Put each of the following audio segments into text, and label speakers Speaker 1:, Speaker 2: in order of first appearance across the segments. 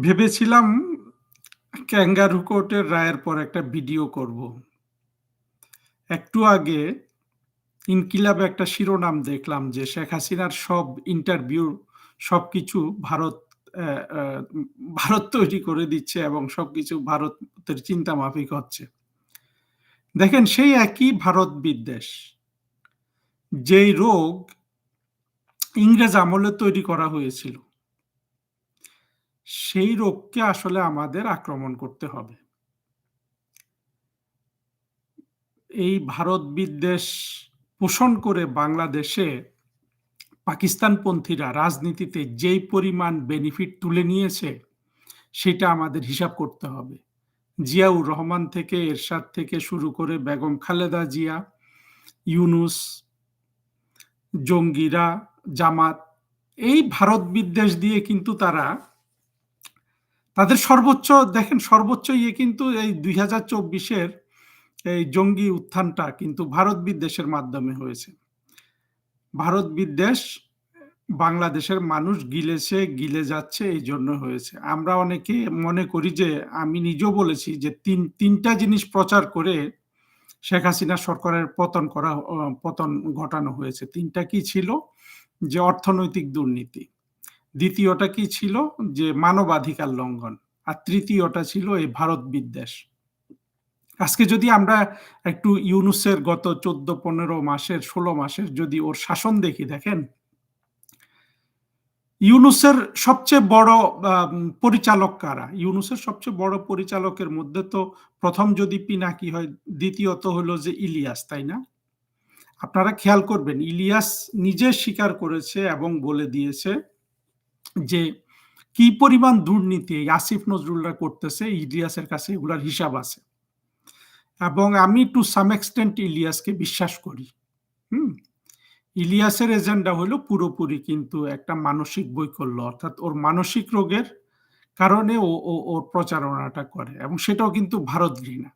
Speaker 1: ভেবেছিলাম ক্যাঙ্গারু কোর্টের রায়ের পর একটা ভিডিও করব। একটু আগে ইনকিলাবে একটা শিরোনাম দেখলাম যে শেখ হাসিনার সব ইন্টারভিউ, সব কিছু ভারত ভারত তৈরি করে দিচ্ছে এবং সবকিছু ভারতের চিন্তা মাফিক হচ্ছে। দেখেন সেই একই ভারত বিদ্বেষ। যেই রোগ ইংরেজ আমলে তৈরি করা হয়েছিল। সেই রোগকে আসলে আমাদের আক্রমণ করতে হবে। এই ভারত বিদ্বেষ পোষণ করে বাংলাদেশে পাকিস্তানপন্থীরা রাজনীতিতে যেই পরিমাণ বেনিফিট তুলে নিয়েছে, সেটা আমাদের হিসাব করতে হবে। জিয়াউর রহমান থেকে এরশাদ থেকে শুরু করে বেগম খালেদা জিয়া, ইউনুস, জঙ্গিরা, জামাত এই ভারত বিদ্বেষ দিয়ে কিন্তু তারা তাদের সর্বোচ্চ দেখেন সর্বোচ্চ ইয়ে কিন্তু এই ২০২৪ এর এই জঙ্গি উত্থানটা কিন্তু ভারত বিদ্বেষের মাধ্যমে হয়েছে। ভারত বিদ্বেষ বাংলাদেশের মানুষ গিলেছে, গিলে যাচ্ছে এই জন্য হয়েছে। আমরা অনেকে মনে করি যে আমি নিজেও বলেছি যে তিন তিনটা জিনিস প্রচার করে শেখ হাসিনা সরকারের পতন করা পতন ঘটানো হয়েছে। ৩ টা কি ছিল? যে অর্থনৈতিক দুর্নীতি। দ্বিতীয়টা কি ছিল? যে মানবাধিকার লঙ্ঘন। আর তৃতীয়টা ছিল এই ভারত বিদ্বেষ। আজকে যদি আমরা একটু ইউনুসের গত ১৪-১৫ মাসের ১৬ মাসের যদি ওর শাসন দেখি দেখেন ইউনুসের সবচেয়ে বড় পরিচালক কারা? ইউনুসের সবচেয়ে বড় পরিচালকের মধ্যে তো প্রথম যদি পিনাকি হয়, দ্বিতীয়ত হলো যে ইলিয়াস, তাই না? আপনারা খেয়াল করবেন ইলিয়াস নিজে স্বীকার করেছে এবং বলে দিয়েছে যে কি পরিমাণ দুর্নীতি আসিফ নজরুলরা করতেছে ইলিয়াসের কাছে এগুলার হিসাব আছে। এবং আমি টু সাম এক্সটেন্ট ইলিয়াসকে বিশ্বাস করি। হুম? ইলিয়াসের এজেন্ডা হলো পুরোপুরি কিন্তু একটা মানসিক বৈকল্য। অর্থাৎ ওর মানসিক রোগের কারণে ও ওর প্রচারণাটা করে এবং সেটাও কিন্তু ভারত ঘৃণা।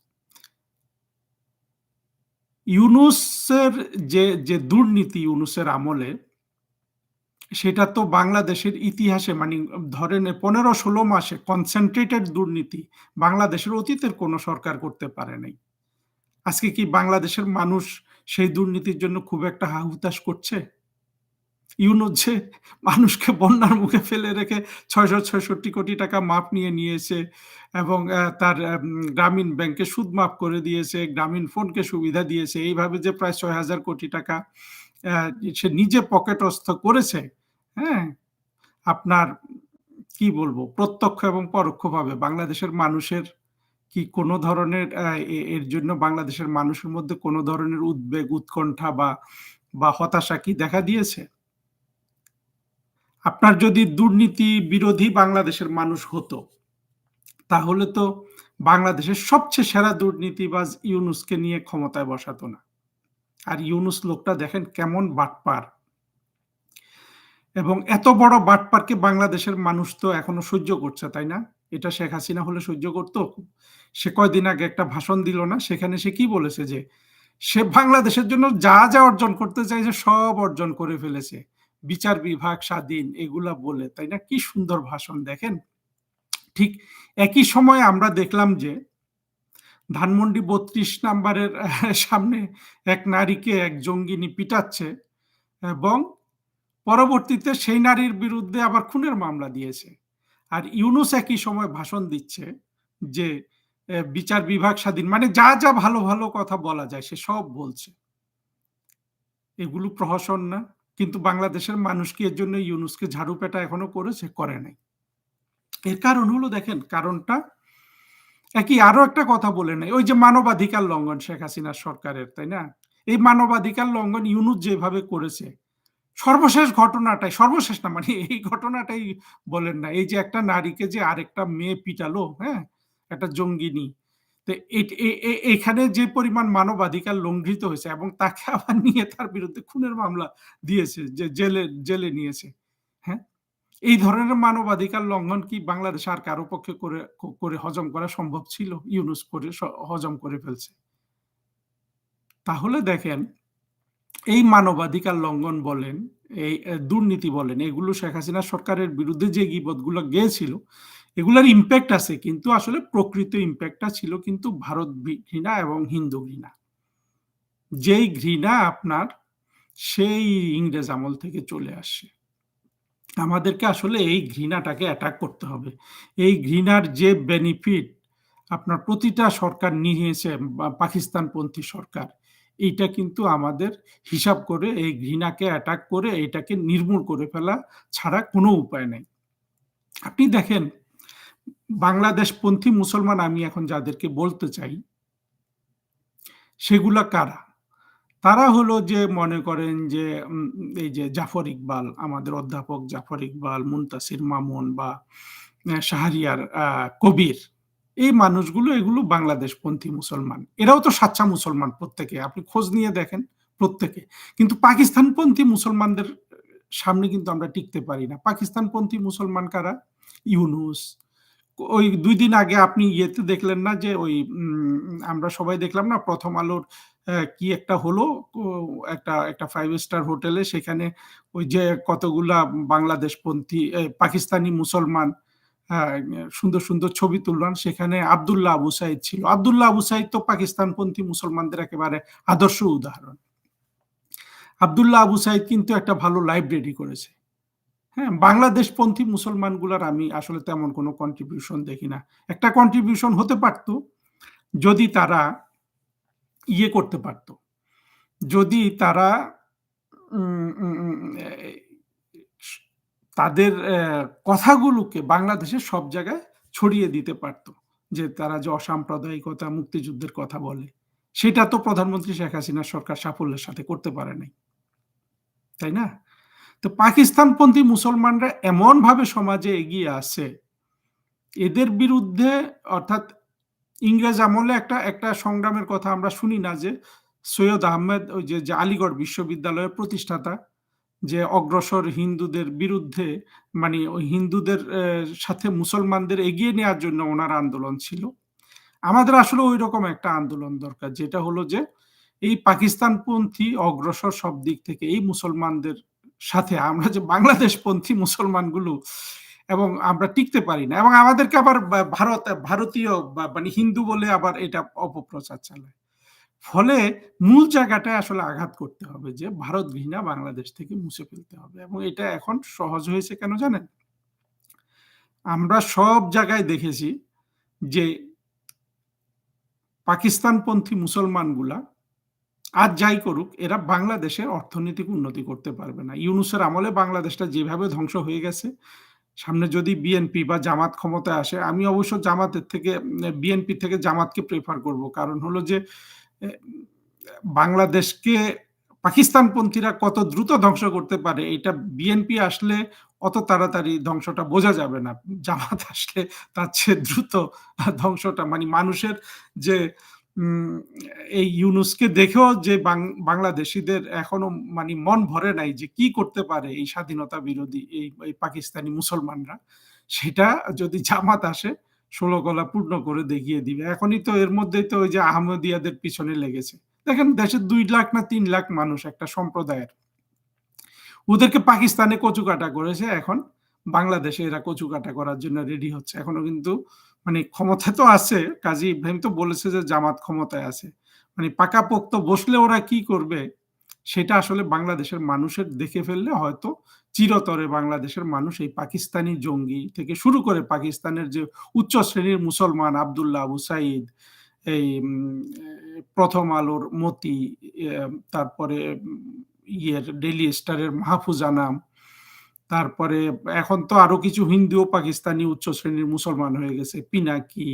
Speaker 1: ইউনুসের যে, যে দুর্নীতি ইউনুসের আমলে সেটা তো বাংলাদেশের ইতিহাসে মানে ধরেন ১৫-১৬ মাসে কনসেন্ট্রেটেড দুর্নীতি বাংলাদেশের অতীতের কোন সরকার করতে পারে নাই। আজকে কি বাংলাদেশের মানুষ সেই দুর্নীতির জন্য খুব একটা হা-হুতাশ করছে? ইউনুস মানুষকে বন্যার মুখে ফেলে রেখে ৬৬৬ কোটি টাকা মাপ নিয়ে নিয়েছে এবং তার গ্রামীণ ব্যাংকে সুদ মাফ করে দিয়েছে, গ্রামীণ ফোনকে সুবিধা দিয়েছে। এইভাবে যে প্রায় ৬০০০ কোটি টাকা সে নিজে পকেটস্থ করেছে, হ্যাঁ? আপনার কি বলব? প্রত্যক্ষ এবং পরোক্ষভাবে বাংলাদেশের মানুষের কি কোনো ধরনের এর জন্য বাংলাদেশের মানুষের মধ্যে কোন ধরনের উদ্বেগ, উৎকণ্ঠা বা, বা হতাশা কি দেখা দিয়েছে? আপনার যদি দুর্নীতি বিরোধী বাংলাদেশের মানুষ হতো, তাহলে তো বাংলাদেশের সবচেয়ে সেরা দুর্নীতিবাজ ইউনুসকে নিয়ে ক্ষমতায় বসাতো না। আর ইউনুস লোকটা দেখেন কেমন বাটপার। এবং এত বড় বাটপারকে বাংলাদেশের মানুষ তো এখনও সহ্য করছে, তাই না? এটা শেখ হাসিনা হলে সহ্য করত? সে কয়দিন আগে একটা ভাষণ দিল না? সেখানে সে কি বলেছে যে, সে বাংলাদেশের জন্য যা, যা অর্জন করতে চাইছে সব অর্জন করে ফেলেছে। বিচার বিভাগ স্বাধীন এগুলা বলে, তাই না? কি সুন্দর ভাষণ দেখেন। ঠিক একই সময়ে আমরা দেখলাম যে ধানমন্ডি ৩২ নাম্বারের সামনে এক নারীকে এক জঙ্গিনী পিটাচ্ছে এবং পরবর্তীতে সেই নারীর বিরুদ্ধে আবার খুনের মামলা দিয়েছে। আর ইউনুস একই সময় ভাষণ দিচ্ছে যে বিচার বিভাগ স্বাধীন। মানে যা, যা ভালো, ভালো কথা বলা যায় সে সব বলছে। এগুলো প্রহসন না? কিন্তু বাংলাদেশের মানুষ কি এর জন্য ইউনুসকে ঝাড়ু পেটা এখনও করেছে? করে নাই। এর কারণ হলো দেখেন কারণটা একই আরও একটা কথা বলে নাই। ওই যে মানবাধিকার লঙ্ঘন শেখ হাসিনার সরকারের, তাই না? এই মানবাধিকার লঙ্ঘন ইউনুস যেভাবে করেছে, সর্বশেষ ঘটনাটাই সর্বশেষ না মানে এই ঘটনাটাই বলেন না। এই যে একটা নারীকে যে আরেকটা মেয়ে পিটালো, হ্যাঁ? একটা জঙ্গিনী। তো এখানে যে পরিমাণ মানবাধিকার লঙ্ঘিত হয়েছে এবং তাকে আবার নিয়ে তার বিরুদ্ধে খুনের মামলা দিয়েছে যে জেলে, জেলে নিয়েছে। হ্যাঁ? এই ধরনের মানবাধিকার লঙ্ঘন কি বাংলাদেশ আর কারও পক্ষে করে করে হজম করা সম্ভব ছিল? ইউনুস করে হজম করে ফেলছে। তাহলে দেখেন এই মানবাধিকার লঙ্ঘন বলেন, এই দুর্নীতি বলেন, এগুলো শেখ হাসিনা সরকারের বিরুদ্ধে যে গীবতগুলো গেয়েছিল, এগুলার ইম্প্যাক্ট আছে কিন্তু আসলে প্রকৃত ইম্প্যাক্টটা ছিল কিন্তু ভারত ঘৃণা এবং হিন্দু ঘৃণা। যেই ঘৃণা আপনার সেই ইংরেজ আমল থেকে চলে আসে আমাদেরকে আসলে এই ঘৃণাটাকে অ্যাটাক করতে হবে। এই ঘৃণার যে বেনিফিট আপনার প্রতিটা সরকার নিয়েছে পাকিস্তানপন্থী সরকার, এইটা কিন্তু আমাদের হিসাব করে এই ঘৃণাকে অ্যাটাক করে এটাকে নির্মূল করে ফেলা ছাড়া কোনো উপায় নাই। আপনি দেখেন বাংলাদেশপন্থী মুসলমান আমি এখন যাদেরকে বলতে চাই সেগুলা কারা? তারা হলো যে মনে করেন যে এই যে জাফর ইকবাল, আমাদের অধ্যাপক জাফর ইকবাল, মুনতাসির মামুন বা শাহরিয়ার কবির। এই মানুষগুলো এগুলো বাংলাদেশপন্থী মুসলমান। এরাও তো সাচ্চা মুসলমান প্রত্যেকে। আপনি খোঁজ নিয়ে দেখেন প্রত্যেকে। কিন্তু পাকিস্তানপন্থী মুসলমানদের সামনে কিন্তু আমরা টিকতে পারি না। পাকিস্তানপন্থী মুসলমান কারা? ইউনুস। ওই দুই দিন আগে আপনি ইয়েতে দেখলেন না যে ওই আমরা সবাই দেখলাম না 'প্রথম আলোর' কি একটা হলো একটা একটা ফাইভ স্টার হোটেলে সেখানে ওই যে কতগুলা বাংলাদেশপন্থী পাকিস্তানি মুসলমান সুন্দর, সুন্দর ছবি তুললাম। সেখানে আবদুল্লাহ আবু সাইদ ছিল। আবদুল্লাহ আবু সাইদ তো পাকিস্তানপন্থী মুসলমানদের একেবারে আদর্শ উদাহরণ। আব্দুল্লাহ আবু সাইদ কিন্তু একটা ভালো লাইব্রেরি করেছে। হ্যাঁ? বাংলাদেশপন্থী মুসলমানগুলার আমি আসলে তেমন কোনো কন্ট্রিবিউশন দেখি না। একটা কন্ট্রিবিউশন হতে পারত যদি তারা ইয়ে করতে পারত। যদি তারা তাদের কথাগুলোকে বাংলাদেশের সব জায়গায় ছড়িয়ে দিতে পারত। যে তারা যে অসাম্প্রদায়িকতা, মুক্তিযুদ্ধের কথা বলে। সেটা তো প্রধানমন্ত্রী শেখ হাসিনার সরকার সাফল্যের সাথে করতে পারে নাই। তাই না? তো পাকিস্তানপন্থী মুসলমানরা এমনভাবে সমাজে এগিয়ে আসে এদের বিরুদ্ধে অর্থাৎ ইংরেজ আমলে একটা একটা সংগ্রামের কথা আমরা শুনি না যে সৈয়দ আহমেদ ওই যে, আলিগড় বিশ্ববিদ্যালয়ের প্রতিষ্ঠাতা যে অগ্রসর হিন্দুদের বিরুদ্ধে মানে ওই হিন্দুদের সাথে মুসলমানদের এগিয়ে নেওয়ার জন্য উনার আন্দোলন ছিল। আমাদের আসলে ঐরকম একটা আন্দোলন দরকার। যেটা হলো যে এই পাকিস্তানপন্থী অগ্রসর সব দিক থেকে এই মুসলমানদের সাথে, আমরা যে বাংলাদেশপন্থী মুসলমানগুলো, এবং আমরা টিকতে পারি না, এবং আমাদেরকে আবার ভারত, ভারতীয় মানে হিন্দু বলে আবার এটা অপপ্রচার চালায়। ফলে মূল জায়গাটায় আসলে আঘাত করতে হবে যে ভারত ঘৃণা বাংলাদেশ থেকে মুছে ফেলতে হবে এবং এটা এখন সহজ হয়েছে কেন জানেন? আমরা সব জায়গায় দেখেছি যে পাকিস্তানপন্থী মুসলমানগুলা আজ যাই করুক এরা বাংলাদেশের অর্থনৈতিক উন্নতি করতে পারবে না। ইউনুসের আমলে বাংলাদেশটা যেভাবে ধ্বংস হয়ে গেছে, সামনে যদি বিএনপি বা জামাত ক্ষমতায় আসে, আমি অবশ্য জামাতের থেকে বিএনপি থেকে জামাতকে প্রেফার করব। কারণ হলো যে বাংলাদেশকে পাকিস্তানপন্থীরা কত দ্রুত ধ্বংস করতে পারে, এটা বিএনপি আসলে অত তাড়াতাড়ি ধ্বংসটা বোঝা যাবে না। জামাত আসলে তার চেয়ে দ্রুত ধ্বংসটা মানে মানুষের যে এই ইউনুসকে দেখেও যে বাংলাদেশীদের এখনও মানে মন ভরে নাই যে কি করতে পারে এই স্বাধীনতা বিরোধী এই পাকিস্তানি মুসলমানরা। সেটা যদি জামাত আসে ১৬ গলা পূর্ণ করে দেখিয়ে দিবে। এখনই তো এর মধ্যেই তো ওই যে আহমদিয়াদের পিছনে লেগেছে। দেখেন দেশের দুই লাখ না তিন লাখ মানুষ একটা সম্প্রদায়ের। ওদেরকে পাকিস্তানে কচুকাটা করেছে এখন বাংলাদেশে এরা কচুকাটা করার জন্য রেডি হচ্ছে। এখনও কিন্তু মানে ক্ষমতায় তো আছে। কাজী ইব্রাহিম তো বলেছে যে জামাত ক্ষমতায় আছে। মানে পাকাপোক্ত বসলে ওরা কি করবে সেটা আসলে বাংলাদেশের মানুষের দেখে ফেললে হয়তো চিরতরে বাংলাদেশের মানুষ এই পাকিস্তানি জঙ্গি থেকে শুরু করে পাকিস্তানের যে উচ্চ শ্রেণির মুসলমান আব্দুল্লাহ আবু সাইদ, এই 'প্রথম আলোর' মতি, তারপরে ইয়ের ডেলি স্টারের' মাহফুজ আনাম, তারপরে এখন তো আরও কিছু হিন্দু ও পাকিস্তানি উচ্চ শ্রেণির মুসলমান হয়ে গেছে। পিনাকি,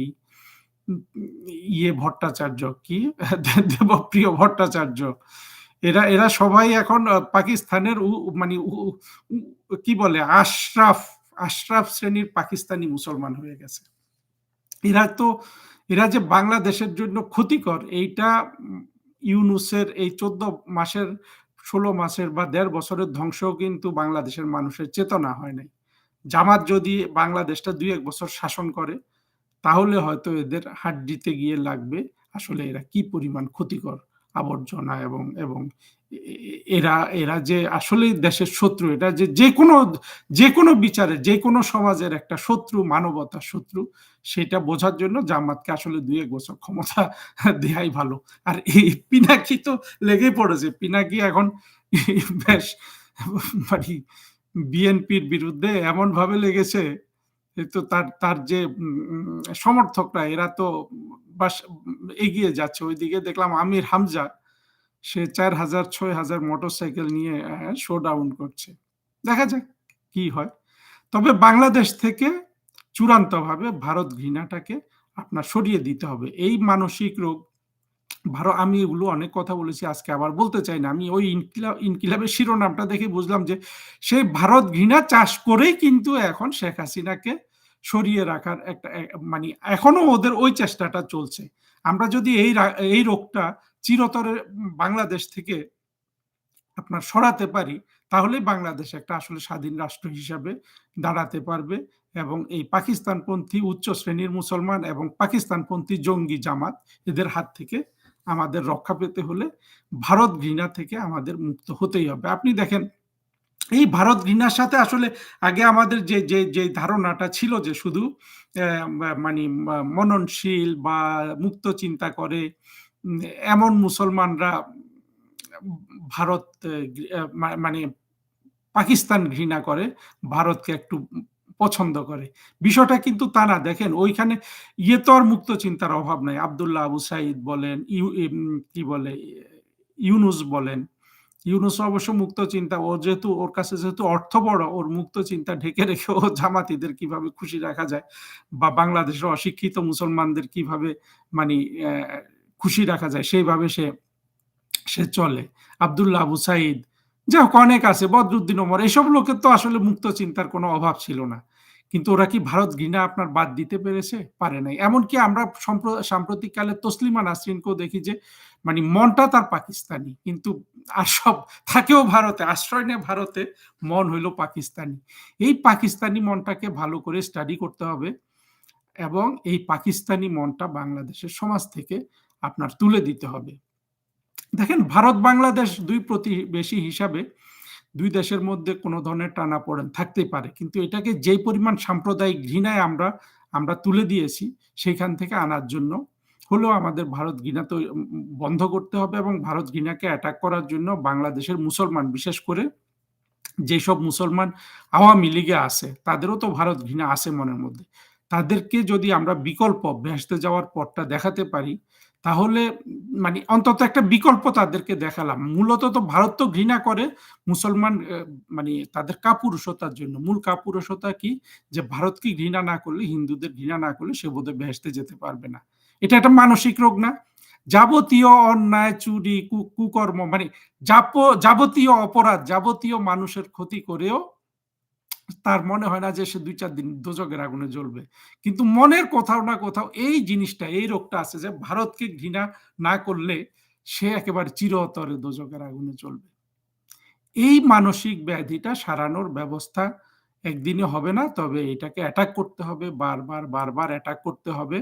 Speaker 1: ইয়ে ভট্টাচার্য কি? দেবপ্রিয় ভট্টাচার্য। এরা এরা সবাই এখন পাকিস্তানের মানে কি বলে আশরাফ, আশরাফ শ্রেণির পাকিস্তানি মুসলমান হয়ে গেছে। এরা তো এরা যে বাংলাদেশের জন্য ক্ষতিকর এইটা ইউনুসের এই ১৪ মাসের ১৬ মাসের বা দেড় বছরের ধ্বংস কিন্তু বাংলাদেশের মানুষের চেতনা হয় নাই। জামাত যদি বাংলাদেশটা ২-১ বছর শাসন করে, তাহলে হয়তো এদের হাড্ডিতে গিয়ে লাগবে আসলে এরা কি পরিমাণ ক্ষতিকর আবর্জনা এবং এবং এরা এরা যে আসলেই দেশের শত্রু, এটা যে যে কোনো যে কোনো বিচারে যে কোনো সমাজের একটা শত্রু মানবতার শত্রু, সেটা বোঝার জন্য জামাতকে আসলে ২-১ বছর ক্ষমতা দেয়াই ভালো। আর এই পিনাকি তো লেগেই পড়েছে। পিনাকি এখন বেশ মানি বিএনপির বিরুদ্ধে এমনভাবে লেগেছে, এ তো তার তার যে সমর্থকরা, এরা তো এগিয়ে যাচ্ছে। ঐদিকে দেখলাম আমির হামজা, সে ৪০০০-৬০০০ মোটরসাইকেল নিয়ে শো ডাউন করছে। দেখা যাক কি হয়। তবে বাংলাদেশ থেকে চূড়ান্তভাবে ভারত ঘৃণাটাকে আপনার সরিয়ে দিতে হবে। এই মানসিক রোগ, ভার, আমি এগুলো অনেক কথা বলেছি, আজকে আবার বলতে চাই না। আমি ওই ইনকিলা, ইনকিলাবের শিরোনামটা দেখে বুঝলাম যে সেই ভারত ঘৃণা চাষ করেই কিন্তু এখন শেখ হাসিনাকে সরিয়ে রাখার একটা মানে এখনও ওদের ওই চেষ্টাটা চলছে। আমরা যদি এই এই রোগটা চিরতরে বাংলাদেশ থেকে আপনার সরাতে পারি, তাহলেই বাংলাদেশ একটা আসলে স্বাধীন রাষ্ট্র হিসাবে দাঁড়াতে পারবে এবং এই পাকিস্তানপন্থী উচ্চ শ্রেণির মুসলমান এবং পাকিস্তানপন্থী জঙ্গি জামাত এদের হাত থেকে আমাদের রক্ষা পেতে হলে ভারত ঘৃণা থেকে আমাদের মুক্ত হতেই হবে। আপনি দেখেন এই ভারত ঘৃণার সাথে আসলে আগে আমাদের যে যে যে ধারণাটা ছিল যে শুধু মানি মননশীল বা মুক্ত চিন্তা করে এমন মুসলমানরা ভারত মানে পাকিস্তান ঘৃণা করে, ভারতকে একটু পছন্দ করে। বিষয়টা কিন্তু তা না। দেখেন ওইখানে ইয়ে তো আর মুক্ত চিন্তার অভাব নাই। আব্দুল্লাহ আবু সাইদ বলেন, কি বলে ইউনুস বলেন। ইউনুস অবশ্য মুক্ত চিন্তা। ও যেহেতু ওর কাছে যেহেতু অর্থ বড়, ওর মুক্ত চিন্তা ঢেকে রেখে ও জামাতিদের কীভাবে খুশি রাখা যায় বা বাংলাদেশের অশিক্ষিত মুসলমানদের কীভাবে মানে খুশি রাখা যায় সেইভাবে সে সে চলে। আব্দুল্লাহ আবু সাইদ, যাই হোক অনেক আছে। বদরুদ্দিন ওমর এসব লোকের তো আসলে মুক্ত চিন্তার কোনো অভাব ছিল না। কিন্তু ওরা কি ভারত ঘৃণা আপনার বাদ দিতে পেরেছে? পারে নাই। এমনকি আমরা সম্প্র সাম্প্রতিককালে তসলিমা নাসরিনকেও দেখি যে মানে মনটা তার পাকিস্তানি। কিন্তু আর সব থাকেও ভারতে, আশ্রয় নেয় ভারতে, মন হইল পাকিস্তানি। এই পাকিস্তানি মনটাকে ভালো করে স্টাডি করতে হবে এবং এই পাকিস্তানি মনটা বাংলাদেশের সমাজ থেকে আপনার তুলে দিতে হবে। দেখেন ভারত বাংলাদেশ দুই প্রতিবেশী হিসাবে ২ দেশের মধ্যে কোনো ধরনের টানাপোড়েন থাকতেই পারে। কিন্তু এটাকে যেই পরিমাণ সাম্প্রদায়িক ঘৃণায় আমরা আমরা তুলে দিয়েছি, সেখান থেকে আনার জন্য হলেও আমাদের ভারত ঘৃণা তো বন্ধ করতে হবে এবং ভারত ঘৃণাকে অ্যাটাক করার জন্য বাংলাদেশের মুসলমান বিশেষ করে যেসব মুসলমান আওয়ামী লীগে আছে, তাদেরও তো ভারত ঘৃণা আছে মনের মধ্যে। তাদেরকে যদি আমরা বিকল্প ভেস্তে যাওয়ার পথটা দেখাতে পারি, তাহলে মানে অন্তত একটা বিকল্প তাদেরকে দেখালাম। মূলত তো ভারত তো ঘৃণা করে মুসলমান মানে তাদের কাপুরুষতার জন্য। মূল কাপুরুষতা কি? যে ভারতকে ঘৃণা না করলে, হিন্দুদের ঘৃণা না করলে সে বোধহয় বেহেশতে যেতে পারবে না। এটা একটা মানসিক রোগ না? যাবতীয় অন্যায়, চুরি, কুকর্ম মানে যাবতীয় অপরাধ, যাবতীয় মানুষের ক্ষতি করেও তার মনে হয় না যে সে ২-৪ দিন দোজখের আগুনে জ্বলবে। কিন্তু মনের কোথাও না কোথাও এই জিনিসটা, এই রোগটা আছে যে ভারতকে ঘৃণা না করলে সে একেবারে চিরতরে দোজখের আগুনে জ্বলবে। এই মানসিক ব্যাধিটা সারানোর ব্যবস্থা একদিনে হবে না। তবে এটাকে অ্যাটাক করতে হবে। বারবার, বারবার অ্যাটাক করতে হবে।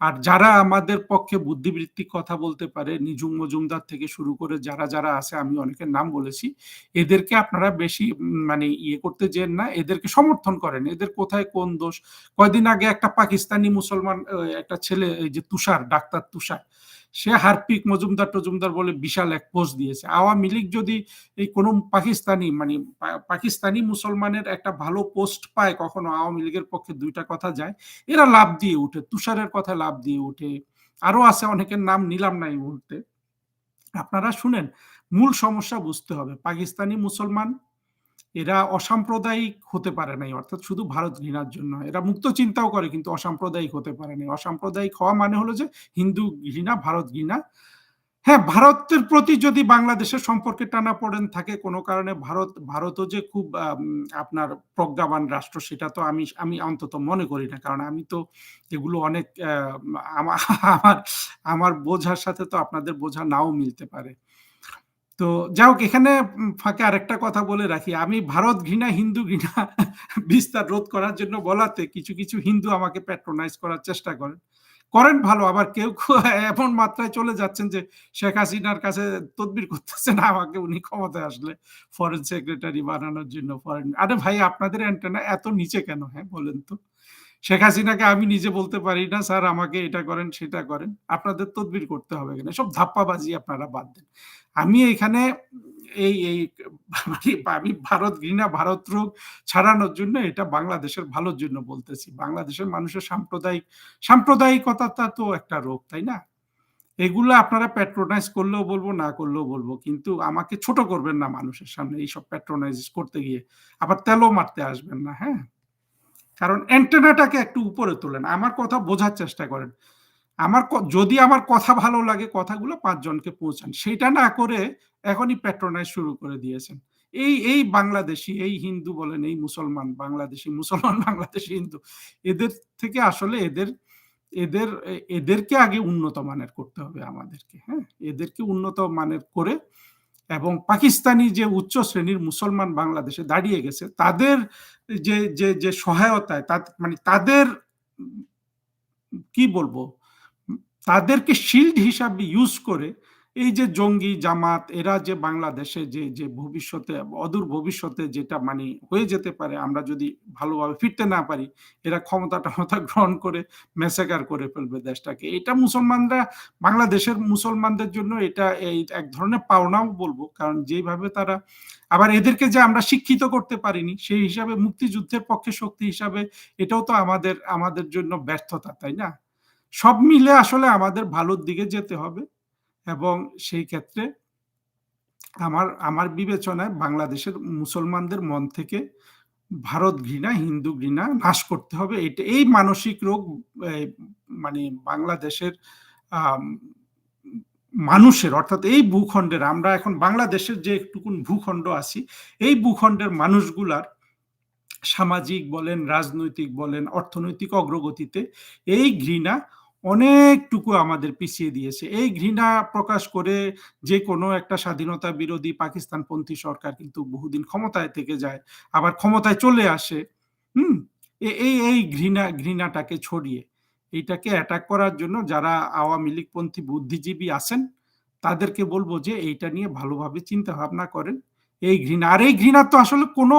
Speaker 1: আর যারা আমাদের পক্ষে বুদ্ধিবৃত্তিক কথা বলতে পারে, নিজুম মজুমদার থেকে শুরু করে যারা, যারা আছে আমি অনেকের নাম বলেছি। এদেরকে আপনারা বেশি মানে ইয়ে করতে যেন না। এদেরকে সমর্থন করেন। এদের কোথায় কোন দোষ? কয়দিন আগে একটা পাকিস্তানি মুসলমান একটা ছেলে যে তুষার, ডাক্তার তুষার। সে হারপিক মজুমদার-টজুমদার বলে বিশাল এক পোস্ট দিয়েছে। আওয়ামী লীগ যদি এই কোন পাকিস্তানি মানে পাকিস্তানি মুসলমানের একটা ভালো পোস্ট পায় কখনো আওয়ামী লীগের পক্ষে দুইটা কথা যায়, এরা লাফ দিয়ে উঠে। তুষারের কথায় লাফ দিয়ে উঠে। আরও আছে অনেকের নাম নিলাম না এই মুহূর্তে। আপনারা শুনেন, মূল সমস্যা বুঝতে হবে। পাকিস্তানি মুসলমান এরা অসাম্প্রদায়িক হতে পারে নাই। অর্থাৎ শুধু ভারত ঘৃণার জন্য। এরা মুক্ত চিন্তাও করে কিন্তু অসাম্প্রদায়িক হতে পারে নাই। অসাম্প্রদায়িক হওয়া মানে হলো যে হিন্দু ঘৃণা, ভারত ঘৃণা। হ্যাঁ, ভারতের প্রতি যদি বাংলাদেশের সম্পর্কে টানাপোড়েন থাকে কোনো কারণে ভারত ভারতও যে খুব আপনার প্রজ্ঞাবান রাষ্ট্র সেটা তো আমি আমি অন্তত মনে করি না। কারণ আমি তো এগুলো অনেক আমার আমার বোঝার সাথে তো আপনাদের বোঝা নাও মিলতে পারে। তো যাই হোক এখানে ফাঁকে আরেকটা কথা বলে রাখি। আমি ভারত ঘৃণা, হিন্দু ঘৃণা বিস্তার রোধ করার জন্য বলাতে কিছু, কিছু হিন্দু আমাকে প্যাট্রোনাইজ করার চেষ্টা করেন। করেন ভালো আবার কেউ, এমন মাত্রায় চলে যাচ্ছেন যে শেখ হাসিনার কাছে তদবির করতেছেন আমাকে উনি ক্ষমতায় আসলে ফরেন সেক্রেটারি বানানোর জন্য ফরেন আরে ভাই আপনাদের অ্যান্টেনা এত নিচে কেন হ্যাঁ বলেন তো? শেখ হাসিনাকে আমি নিজে বলতে পারি না স্যার আমাকে এটা করেন সেটা করেন। আপনাদের তদবির করতে হবে কিনা সব ধাপ্পাবাজি আপনারা বাদ দেন। আমি এখানে এই এই মানে আমি ভারত ঘৃণা, ভারত রোগ ছাড়ানোর জন্য এটা বাংলাদেশের ভালোর জন্য বলতেছি। বাংলাদেশের মানুষের সাম্প্রদায়িক সাম্প্রদায়িকতাটা তো একটা রোগ, তাই না? এগুলো আপনারা প্যাট্রোনাইজ করলেও বলব না করলেও বলব কিন্তু আমাকে ছোট করবেন না মানুষের সামনে এইসব প্যাট্রোনাইজ করতে গিয়ে। আবার তেলও মারতে আসবেন না, হ্যাঁ? কারণ অ্যান্টেনাটাকে একটু উপরে তোলেন। আমার কথা বোঝার চেষ্টা করেন। আমার যদি আমার কথা ভালো লাগে কথাগুলো ৫ জনকে পৌঁছান। সেটা না করে এখনই প্যাট্রোনাইজ শুরু করে দিয়েছেন। এই, এই বাংলাদেশী, এই হিন্দু বলেন, এই মুসলমান বাংলাদেশী, মুসলমান বাংলাদেশী হিন্দু এদের থেকে আসলে এদের এদের এদেরকে আগে উন্নত মানের করতে হবে আমাদেরকে, হ্যাঁ? এদেরকে উন্নত মানের করে এবং পাকিস্তানি যে উচ্চ শ্রেণির মুসলমান বাংলাদেশে দাঁড়িয়ে গেছে তাদের যে, যে, যে সহায়তায় তা মানে তাদের কি বলব? তাদেরকে শিল্ড হিসাবে ইউজ করে এই যে জঙ্গি জামাত এরা যে বাংলাদেশে যে, যে ভবিষ্যতে অদূর ভবিষ্যতে যেটা মানে হয়ে যেতে পারে আমরা যদি ভালোভাবে ফিরতে না পারি, এরা ক্ষমতা-টমতা গ্রহণ করে ম্যাসাকার করে ফেলবে দেশটাকে। এটা মুসলমানরা বাংলাদেশের মুসলমানদের জন্য এটা এই এক ধরনের পাওনাও বলব কারণ যেভাবে তারা আবার এদেরকে যে আমরা শিক্ষিত করতে পারিনি সেই হিসাবে মুক্তিযুদ্ধের পক্ষে শক্তি হিসাবে এটাও তো আমাদের, আমাদের জন্য ব্যর্থতা, তাই না? সব মিলে আসলে আমাদের ভালোর দিকে যেতে হবে এবং সেই ক্ষেত্রে আমার, আমার বিবেচনায় বাংলাদেশের মুসলমানদের মন থেকে ভারত ঘৃণা, হিন্দু ঘৃণা নাশ করতে হবে। এইটা এই মানসিক রোগ মানে বাংলাদেশের মানুষের অর্থাৎ এই ভূখণ্ডের আমরা এখন বাংলাদেশের যে একটুকুন ভূখণ্ড আছি, এই ভূখণ্ডের মানুষগুলার সামাজিক বলেন, রাজনৈতিক বলেন, অর্থনৈতিক অগ্রগতিতে এই ঘৃণা অনেকটুকু আমাদের পিছিয়ে দিয়েছে। এই ঘৃণা প্রকাশ করে যে কোনো একটা স্বাধীনতা বিরোধী পাকিস্তানপন্থী সরকার কিন্তু বহুদিন ক্ষমতায় থেকে যায়। আবার ক্ষমতায় চলে আসে। হুম? এই, এই ঘৃণা ঘৃণাটাকে ছড়িয়ে এইটাকে অ্যাটাক করার জন্য যারা আওয়ামী লীগপন্থী বুদ্ধিজীবী আছেন, তাদেরকে বলব যে এইটা নিয়ে ভালোভাবে চিন্তা ভাবনা করেন। এই ঘৃণা আর এই ঘৃণার তো আসলে কোনো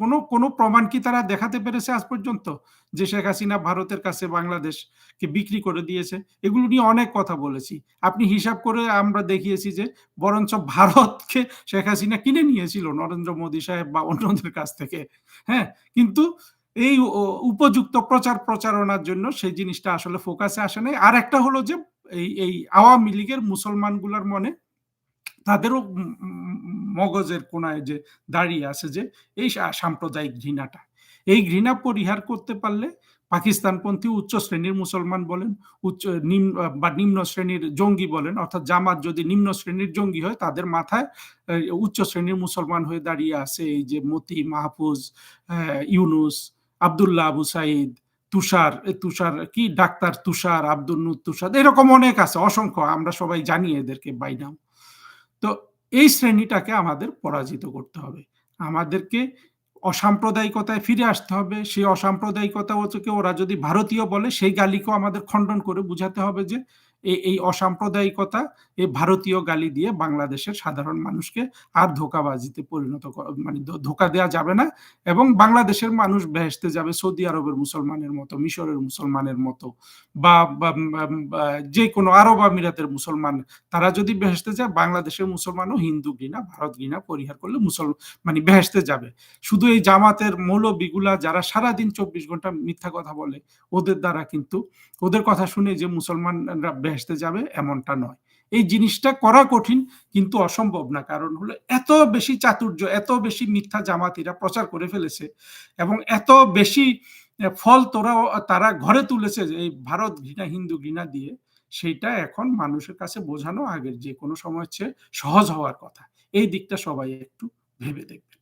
Speaker 1: কোনো, কোনো প্রমাণ কি তারা দেখাতে পেরেছে আজ পর্যন্ত? যে শেখ হাসিনা ভারতের কাছে বাংলাদেশকে বিক্রি করে দিয়েছে? এগুলো নিয়ে অনেক কথা বলেছি। আপনি হিসাব করে আমরা দেখিয়েছি যে বরঞ্চ ভারতকে শেখ হাসিনা কিনে নিয়েছিল নরেন্দ্র মোদী সাহেব বা অন্যদের কাছ থেকে। হ্যাঁ? কিন্তু এই উপযুক্ত প্রচার প্রচারণার জন্য সেই জিনিসটা আসলে ফোকাসে আসে নাই। আর একটা হলো যে এই, এই আওয়ামী লীগের মুসলমানগুলার মনে তাদেরও মগজের কোণায় যে দাঁড়িয়ে আছে যে এই সাম্প্রদায়িক ঘৃণাটা। এই ঘৃণা পরিহার করতে পারলে পাকিস্তানপন্থী উচ্চ শ্রেণির মুসলমান বলেন, উচ্চ নিম বা নিম্ন শ্রেণির জঙ্গি বলেন অর্থাৎ জামাত যদি নিম্ন শ্রেণির জঙ্গি হয় তাদের মাথায় উচ্চ শ্রেণির মুসলমান হয়ে দাঁড়িয়ে আছে এই যে মতি, মাহফুজ, ইউনুস, আব্দুল্লাহ আবু সাইদ, তুষার, তুষার কি ডাক্তার তুষার, আব্দুল নূর তুষার এরকম অনেক আছে অসংখ্য আমরা সবাই জানি এদেরকে বাই নাম। তো এই শ্রেণীটাকে আমাদের পরাজিত করতে হবে। আমাদেরকে অসাম্প্রদায়িকতায় ফিরে আসতে হবে। সেই অসাম্প্রদায়িকতা ওকে ওরা যদি ভারতীয় বলে, সেই গালিকেও আমাদের খণ্ডন করে বুঝাতে হবে যে এই, অসাম্প্রদায়িকতা এই ভারতীয় গালি দিয়ে বাংলাদেশের সাধারণ মানুষকে আর ধোঁকাবাজিতে পরিণত মানে ধোকা দেওয়া যাবে না এবং বাংলাদেশের মানুষ বেহেশতে যাবে সৌদি আরবের মুসলমানের মতো, মিশরের মুসলমানের মতো বা বা যেকোনো আরব আমিরাতের মুসলমান তারা যদি বেহেশতে যায় বাংলাদেশের মুসলমানও হিন্দু ঘৃণা, ভারত ঘৃণা পরিহার করলে মুসল মানে বেহেশতে যাবে। শুধু এই জামাতের মৌলবিগুলা যারা সারাদিন ২৪ ঘণ্টা মিথ্যা কথা বলে ওদের দ্বারা কিন্তু ওদের কথা শুনে যে মুসলমানরা বেহেশতে যাবে এমনটা নয়। এই জিনিসটা করা কঠিন কিন্তু অসম্ভব না। কারণ হলো এত বেশি চাতুর্য, এত বেশি মিথ্যা জামাতিরা প্রচার করে ফেলেছে এবং এত বেশি ফল তোরাও তারা ঘরে তুলেছে যে এই ভারত ঘৃণা, হিন্দু ঘৃণা দিয়ে সেইটা এখন মানুষের কাছে বোঝানো আগের যেকোনো সময়ের চেয়ে সহজ হওয়ার কথা। এই দিকটা সবাই একটু ভেবে দেখবেন।